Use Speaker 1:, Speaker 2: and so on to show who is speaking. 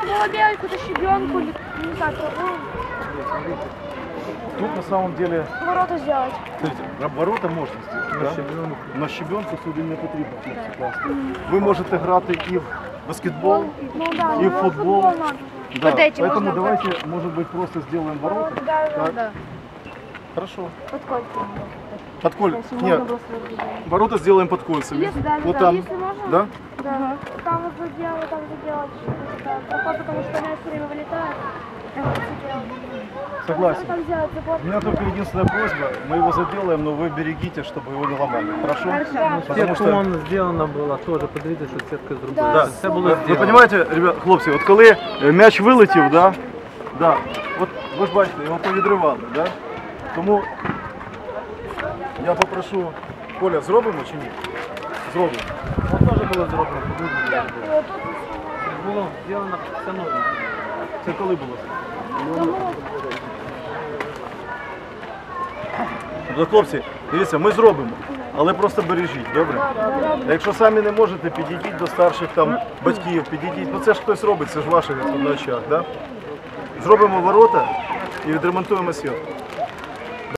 Speaker 1: можно было делать какую-то щебенку или, не знаю, траву,
Speaker 2: Тут на самом деле,
Speaker 1: ворота сделать.
Speaker 2: смотрите, ворота можна зробити. Да? На щебенку сюди не потрібно хлопці класти. Ви можете грати і в баскетбол,
Speaker 1: Ну да,
Speaker 2: и
Speaker 1: ну,
Speaker 2: в футбол.
Speaker 1: надо.
Speaker 2: Да,
Speaker 1: Вот эти
Speaker 2: поэтому
Speaker 1: можно
Speaker 2: давайте, может быть, просто сделаем ворота.
Speaker 1: Да, да,
Speaker 2: Так.
Speaker 1: да.
Speaker 2: Хорошо.
Speaker 1: Под кольцами.
Speaker 2: Под коль...
Speaker 1: Если
Speaker 2: Нет,
Speaker 1: можно было сразу.
Speaker 2: ворота сделаем под кольцами.
Speaker 1: Если, да,
Speaker 2: вот
Speaker 1: да,
Speaker 2: там.
Speaker 1: если можно.
Speaker 2: Да?
Speaker 1: Да. Там вот заделать, там заделать. Да, проход, потому что мяч все время вылетает. Там вот заделать.
Speaker 2: Согласен.
Speaker 1: Там сделать забор.
Speaker 2: У меня только единственная просьба, мы его заделаем, но вы берегите, чтобы его не ломали. Хорошо?
Speaker 1: Хорошо.
Speaker 2: Потому
Speaker 3: Сітку
Speaker 2: что...
Speaker 3: вон зроблено було теж, подивіться, що сітка зробила.
Speaker 1: Да.
Speaker 3: Це було
Speaker 2: Ви
Speaker 3: зроблено.
Speaker 2: розумієте, ребят, хлопці, от коли е, м'яч вилетів, да, да, от ви ж бачите, його повідривали, да? тому я попрошу, Коля, зробимо чи ні? Зробимо.
Speaker 3: От теж було зроблено.
Speaker 1: тут
Speaker 3: Було зроблено все нове.
Speaker 2: Це коли було? Ну, хлопці, дивіться, ми зробимо, але просто бережіть, добре? А якщо самі не можете, підійдіть до старших там батьків, підійдіть. Ну це ж хтось робить, це ж ваших на очах, да? Зробимо ворота і відремонтуємо сітку.